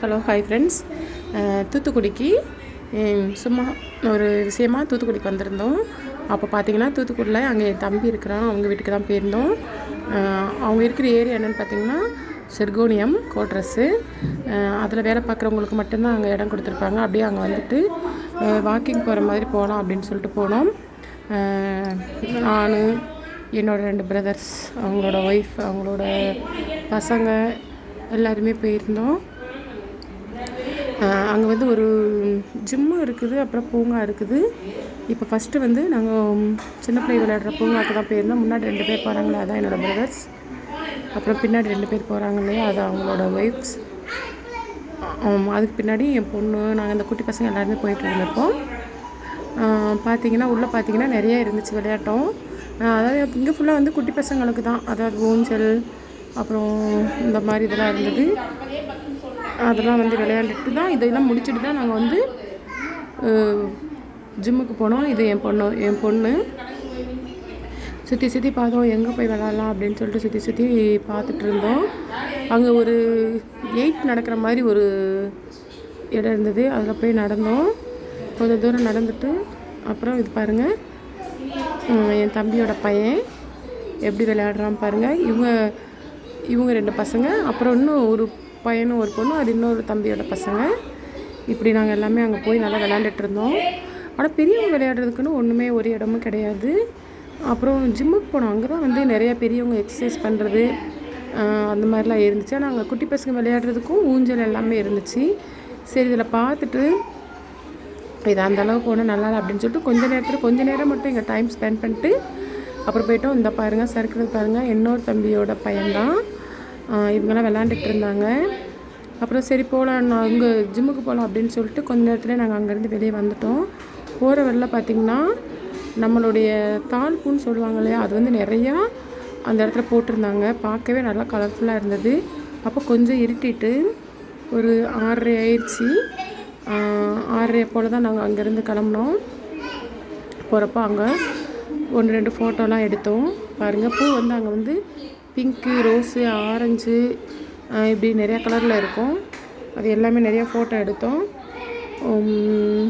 Hello hi friends தூத்துக்குடிக்கு சும்மா ஒரு விஷயமா தூத்துக்குடிக்கு வந்திருந்தோம். அப்போ பார்த்தீங்கன்னா தூத்துக்குடியில் அங்கே என் தம்பி இருக்கிறான். அவங்க வீட்டுக்கு தான் போயிருந்தோம். அவங்க இருக்கிற ஏரியா என்னென்னு பார்த்தீங்கன்னா செர்கோனியம் கோட்ரஸ்ஸு அதில் வேலை பார்க்குறவங்களுக்கு மட்டும்தான் அங்கே இடம் கொடுத்துருப்பாங்க. அப்படியே அங்கே வந்துட்டு வாக்கிங் போகிற மாதிரி போகலாம் அப்படின்னு சொல்லிட்டு போனோம். நான் என்னோடய ரெண்டு பிரதர்ஸ் அவங்களோட ஒய்ஃப் அவங்களோட பசங்க எல்லாருமே போயிருந்தோம். அங்கே வந்து ஒரு ஜிம்மு இருக்குது அப்புறம் பூங்கா இருக்குது. இப்போ ஃபஸ்ட்டு வந்து நாங்கள் சின்ன பிள்ளை விளையாடுற பூங்காவுக்கு தான் போயிருந்தோம். முன்னாடி ரெண்டு பேர் போகிறாங்களே அதான் என்னோடய பிரதர்ஸ் அப்புறம் பின்னாடி ரெண்டு பேர் போகிறாங்க இல்லையா அது அவங்களோட ஒய்ஃப்ஸ் அதுக்கு பின்னாடி என் பொண்ணு நாங்கள் இந்த குட்டி பசங்க எல்லாருமே போயிட்டு இருந்திருப்போம் பார்த்தீங்கன்னா உள்ளே பார்த்தீங்கன்னா நிறைய இருந்துச்சு விளையாட்டம். அதாவது இங்கே ஃபுல்லாக வந்து குட்டி பசங்களுக்கு தான். அதாவது ஊஞ்சல் அப்புறம் இந்த மாதிரி இதெல்லாம் இருந்தது. அதெல்லாம் வந்து விளையாண்டுட்டு தான் இதெல்லாம் முடிச்சுட்டு தான் நாங்கள் வந்து ஜிம்முக்கு போனோம். இது என் பொண்ணு என் பொண்ணு. சுற்றி சுற்றி பார்த்தோம். எங்கே போய் விளாட்லாம் அப்படின்னு சொல்லிட்டு சுற்றி சுற்றி பார்த்துட்டு இருந்தோம். அங்கே ஒரு எயிட் நடக்கிற மாதிரி ஒரு இடம் இருந்தது. அதில் போய் நடந்தோம். கொஞ்சம் தூரம் நடந்துட்டு அப்புறம் இது பாருங்கள் என் தம்பியோட பையன் எப்படி விளையாடுறான் பாருங்கள் இவங்க இவங்க ரெண்டு பசங்க. அப்புறம் இன்னும் ஒரு பையனும் ஒரு பொண்ணும் அது இன்னொரு தம்பியோட பசங்க. இப்படி நாங்கள் எல்லாமே அங்கே போய் நல்லா விளையாண்டுட்டு இருந்தோம். ஆனால் பெரியவங்க விளையாடுறதுக்குன்னு ஒன்றுமே ஒரு இடமும் கிடையாது. அப்புறம் ஜிம்முக்கு போனோம். அங்கே தான் வந்து நிறைய பெரியவங்க எக்ஸசைஸ் பண்ணுறது அந்த மாதிரிலாம் இருந்துச்சு. ஆனால் அங்கே குட்டி பசங்க விளையாடுறதுக்கும் ஊஞ்சல் எல்லாமே இருந்துச்சு. சரி இதில் பார்த்துட்டு இது அந்த அளவுக்கு ஒன்றும் நல்லா இல்லை அப்படின்னு சொல்லிட்டு கொஞ்ச நேரத்தில் கொஞ்சம் நேரம் மட்டும் இங்கே டைம் ஸ்பெண்ட் பண்ணிட்டு அப்புறம் போயிட்டோம். இந்த பாருங்கள் சறுக்கிறது பாருங்கள் இன்னொரு தம்பியோட பையன்தான். இவங்கெல்லாம் விளாண்டுட்டு இருந்தாங்க அப்புறம் சரி போகலாம் நான் அங்கே ஜிம்முக்கு போகலாம் அப்படின்னு சொல்லிட்டு கொஞ்ச நேரத்தில் நாங்கள் அங்கேருந்து வெளியே வந்துட்டோம். போகிற வழியில் பார்த்திங்கன்னா நம்மளுடைய தாழ்பூன்னு சொல்லுவாங்க இல்லையா அது வந்து நிறையா அந்த இடத்துல போட்டிருந்தாங்க. பார்க்கவே நல்லா கலர்ஃபுல்லாக இருந்தது. அப்போ கொஞ்சம் இருட்டிட்டு ஒரு ஆறரை ஆயிடுச்சு. ஆறரை போல் தான் நாங்கள் அங்கேருந்து கிளம்புனோம். போகிறப்போ அங்கே ஒன்று ரெண்டு ஃபோட்டோலாம் எடுத்தோம். பாருங்கள் பூ வந்து அங்கே வந்து பிங்க்கு ரோஸு ஆரஞ்சு இப்படி நிறையா கலரில் இருக்கும். அது எல்லாமே நிறையா ஃபோட்டோ எடுத்தோம்.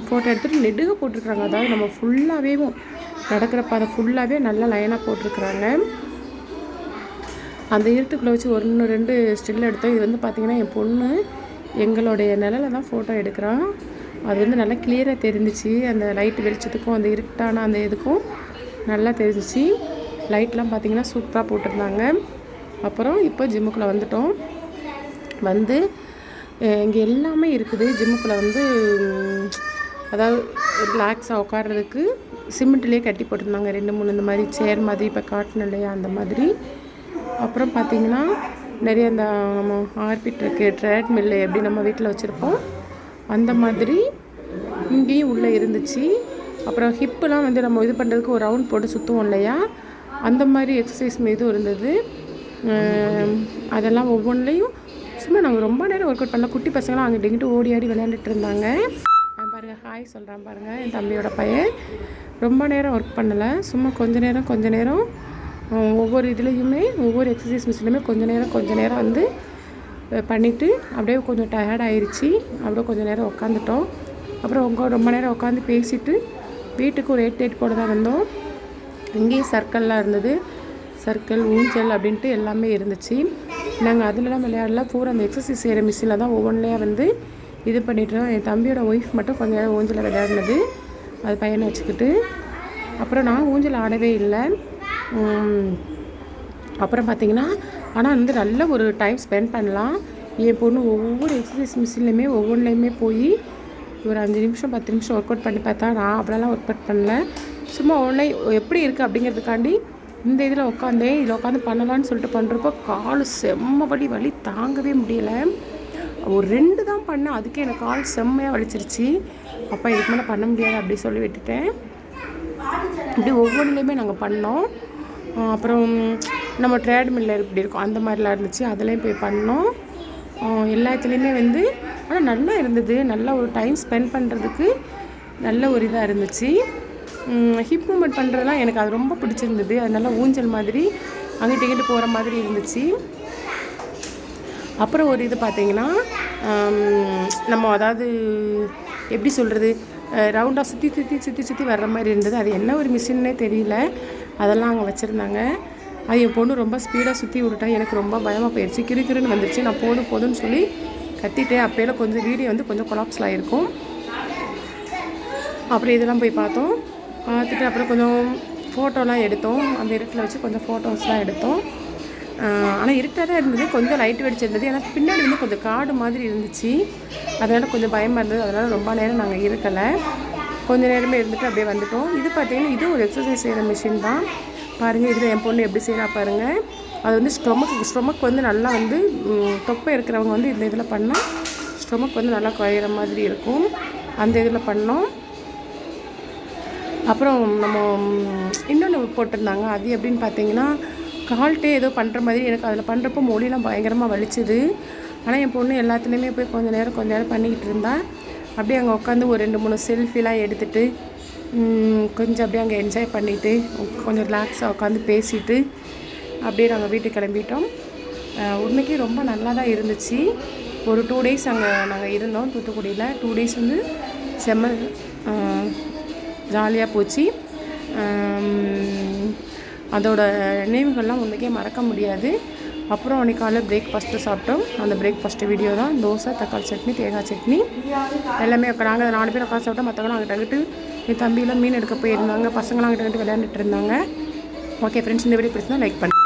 ஃபோட்டோ எடுத்துகிட்டு நெடுக போட்டிருக்காங்க அதாவது நம்ம ஃபுல்லாகவே நடக்கிற பாதை ஃபுல்லாகவே நல்லா லைனாக போட்டிருக்கிறாங்க. அந்த இருட்டுக்குள்ளே வச்சு ஒன்று ரெண்டு ஸ்டில் எடுத்தோம். இது வந்து பார்த்திங்கன்னா என் பொண்ணு எங்களுடைய நிழலை தான் ஃபோட்டோ எடுக்கிறான் அது வந்து நல்லா கிளியராக தெரிஞ்சிச்சு. அந்த லைட் வெளிச்சத்துக்கும் அந்த இருட்டான அந்த இதுக்கும் நல்லா தெரிஞ்சிச்சு. லைட்லாம் பார்த்திங்கன்னா சூப்பராக போட்டிருந்தாங்க. அப்புறம் இப்போ ஜிம்முக்குள்ளே வந்துட்டோம். வந்து இங்கே எல்லாமே இருக்குது. ஜிம்முக்குள்ளே வந்து அதாவது ரிலாக்ஸாக உட்காடுறதுக்கு சிமெண்ட்லேயே கட்டி போட்டிருந்தாங்க. ரெண்டு மூணு இந்த மாதிரி சேர் மாதிரி இப்போ காட்டின இல்லையா அந்த மாதிரி. அப்புறம் பார்த்தீங்கன்னா நிறைய இந்த நம்ம ஆர்பிட் இருக்குது ட்ரேட் மில்லு எப்படி நம்ம வீட்டில் வச்சுருப்போம் அந்த மாதிரி இங்கேயும் உள்ளே இருந்துச்சு. அப்புறம் ஹிப்புலாம் வந்து நம்ம இது பண்ணுறதுக்கு ஒரு ரவுண்ட் போட்டு சுற்றுவோம் இல்லையா அந்த மாதிரி எக்ஸசைஸ் மீதும் இருந்தது. அதெல்லாம் ஒவ்வொன்றிலையும் சும்மா நாங்கள் ரொம்ப நேரம் ஒர்க் அவுட் பண்ணல. குட்டி பசங்களாம் அங்கிட்டு இங்கிட்டு ஓடி ஆடி விளையாண்டுட்டு இருந்தாங்க. பாருங்கள் பாருங்க ஹாய் சொல்கிறான் பாருங்க என் தம்பியோட பையன். ரொம்ப நேரம் ஒர்க் பண்ணலை. சும்மா கொஞ்ச நேரம் கொஞ்ச நேரம் ஒவ்வொரு இதுலேயுமே ஒவ்வொரு எக்ஸசைஸ் மிஷினுமே கொஞ்ச நேரம் கொஞ்ச நேரம் வந்து பண்ணிவிட்டு அப்படியே கொஞ்சம் டயர்ட் ஆயிடுச்சு அப்படியே கொஞ்சம் நேரம் உட்காந்துட்டோம் அப்புறம் உங்க ரொம்ப நேரம் உட்காந்து பேசிட்டு வீட்டுக்கு ஒரு எயிட் எயிட் போட தான் வந்தோம். இங்கேயும் சர்க்கிள்லாம் இருந்தது. சர்க்கிள் ஊஞ்சல் அப்படின்ட்டு எல்லாமே இருந்துச்சு. நாங்கள் அதில்லாம் விளையாடல. பூரா அந்த எக்ஸசைஸ் செய்கிற மிஷினில் தான் ஒவ்வொன்றையாக வந்து இது பண்ணிட்டுருந்தோம் என் தம்பியோட ஒய்ஃப் மட்டும் கொஞ்ச நேரம் ஊஞ்சலில் விளையாடினது. அது பையனை வச்சுக்கிட்டு. அப்புறம் நான் ஊஞ்சல் ஆடவே இல்லை. அப்புறம் பார்த்தீங்கன்னா ஆனால் வந்து நல்ல ஒரு டைம் ஸ்பெண்ட் பண்ணலாம். என் பொண்ணு ஒவ்வொரு எக்ஸசைஸ் மிஷின்லையுமே ஒவ்வொன்றுலையுமே போய் ஒரு அஞ்சு நிமிஷம் பத்து நிமிஷம் ஒர்க் அவுட் பண்ணி பார்த்தா நான் அப்படிலாம் ஒர்க் அவுட் பண்ணல. சும்மா ஒன்றை எப்படி இருக்குது அப்படிங்கிறதுக்காண்டி இந்த இதில் உட்காந்தேன் இதில் உட்காந்து பண்ணலான்னு சொல்லிட்டு பண்ணுறப்போ கால் செம்மபடி வலி தாங்கவே முடியலை. ஒரு ரெண்டு தான் பண்ணேன். அதுக்கே எனக்கு கால் செம்மையாக வலிச்சிருச்சு. அப்பா இதுக்கு மேலே பண்ண முடியாது அப்படி சொல்லி விட்டுட்டேன். இப்படி ஒவ்வொன்றுலேயுமே நாங்கள் பண்ணோம். அப்புறம் நம்ம ட்ரேட்மில்ல இப்படி இருக்கும். அந்த மாதிரிலாம் இருந்துச்சு. அதுலேயும் போய் பண்ணோம். எல்லாத்துலேயுமே வந்து ஆனால் நல்லா இருந்தது. நல்லா ஒரு டைம் ஸ்பெண்ட் பண்ணுறதுக்கு நல்ல ஒரு இதாக இருந்துச்சு. ஹிப் மூமெண்ட் பண்ணுறதுலாம் எனக்கு அது ரொம்ப பிடிச்சிருந்தது. அது நல்லா ஊஞ்சல் மாதிரி அங்கிட்ட இங்கிட்டு போகிற மாதிரி இருந்துச்சு. அப்புறம் ஒரு இது பார்த்தீங்கன்னா நம்ம அதாவது எப்படி சொல்கிறது ரவுண்டாக சுற்றி சுற்றி சுற்றி சுற்றி வர்ற மாதிரி இருந்தது. அது என்ன ஒரு மிஷின்னே தெரியல. அதெல்லாம் அங்கே வச்சுருந்தாங்க. அது என் பொண்ணு ரொம்ப ஸ்பீடாக சுற்றி விட்டுட்டா. எனக்கு ரொம்ப பயமாக போயிடுச்சு கிறு கிறுன்னு நான் போதும் போதும்னு சொல்லி கத்திட்டேன். அப்போயெல்லாம் கொஞ்சம் வீடியோ வந்து கொஞ்சம் கொலாப்ஸில் ஆகிருக்கும் அப்புறம் இதெல்லாம் போய் பார்த்தோம். பார்த்துட்டு அப்புறம் கொஞ்சம் ஃபோட்டோலாம் எடுத்தோம். அந்த இருட்டில் வச்சு கொஞ்சம் ஃபோட்டோஸ்லாம் எடுத்தோம். ஆனால் இருட்டாக தான் இருந்தது. கொஞ்சம் லைட் வெடிச்சிருந்தது. ஏன்னா பின்னாடி வந்து கொஞ்சம் காடு மாதிரி இருந்துச்சு. அதனால் கொஞ்சம் பயமாக இருந்தது. அதனால் ரொம்ப நேரம் நாங்கள் இருக்கலை. கொஞ்ச நேரமே இருந்துட்டு அப்படியே வந்துட்டோம். இது பார்த்திங்கன்னா இது ஒரு எக்ஸசைஸ் செய்கிற மிஷின் தான். பாருங்கள் இதில் என் பொண்ணு எப்படி செய்கிறா பாருங்கள் அது வந்து ஸ்டொமக் ஸ்டொமக் வந்து நல்லா வந்து தொப்பை இருக்கிறவங்க வந்து இந்த இதில் பண்ணால் ஸ்டொமக் வந்து நல்லா குறையிற மாதிரி இருக்கும். அந்த இதில் பண்ணோம். அப்புறம் நம்ம இன்னொன்று போட்டிருந்தாங்க. அது எப்படின்னு பார்த்தீங்கன்னா கால்ட்டே ஏதோ பண்ணுற மாதிரி எனக்கு அதில் பண்ணுறப்போ மொழிலாம் பயங்கரமாக வலிச்சுது. ஆனால் என் பொண்ணு எல்லாத்துலேயுமே போய் கொஞ்ச நேரம் கொஞ்ச நேரம் பண்ணிக்கிட்டு இருந்தா. அப்படியே அங்கே உட்காந்து ஒரு ரெண்டு மூணு செல்ஃபிலாம் எடுத்துகிட்டு கொஞ்சம் அப்படியே அங்கே என்ஜாய் பண்ணிவிட்டு கொஞ்சம் ரிலாக்ஸாக உட்காந்து பேசிட்டு அப்படியே நாங்கள் வீட்டுக்கு கிளம்பிட்டோம். உண்மைக்கு உண்மைக்கே ரொம்ப நல்லா தான் இருந்துச்சு. ஒரு டூ டேஸ் அங்கே நாங்கள் இருந்தோம் தூத்துக்குடியில். டூ டேஸ் வந்து செம்ம ஜாலியாக போச்சு. அதோட நினைவுகள்லாம் ஒன்றுக்கே மறக்க முடியாது. அப்புறம் அன்றைக்கி காலையில் பிரேக்ஃபாஸ்ட்டு சாப்பிட்டோம். அந்த பிரேக்ஃபாஸ்ட்டு வீடியோ தான். தோசை தக்காளி சட்னி தேங்காய் சட்னி. எல்லாமே நாங்கள் நாலு பேர் உட்காந்து சாப்பிட்டோம். மற்றவங்க அங்கிட்ட அங்கிட்டு என் தம்பியெல்லாம் மீன் எடுக்க போயிருந்தாங்க. பசங்களாம் அங்கிட்ட அங்கிட்டு விளையாண்டுட்டு இருந்தாங்க. ஓகே ஃப்ரெண்ட்ஸ் இந்த வீடியோ பிடிச்சிருந்தா லைக் பண்ணி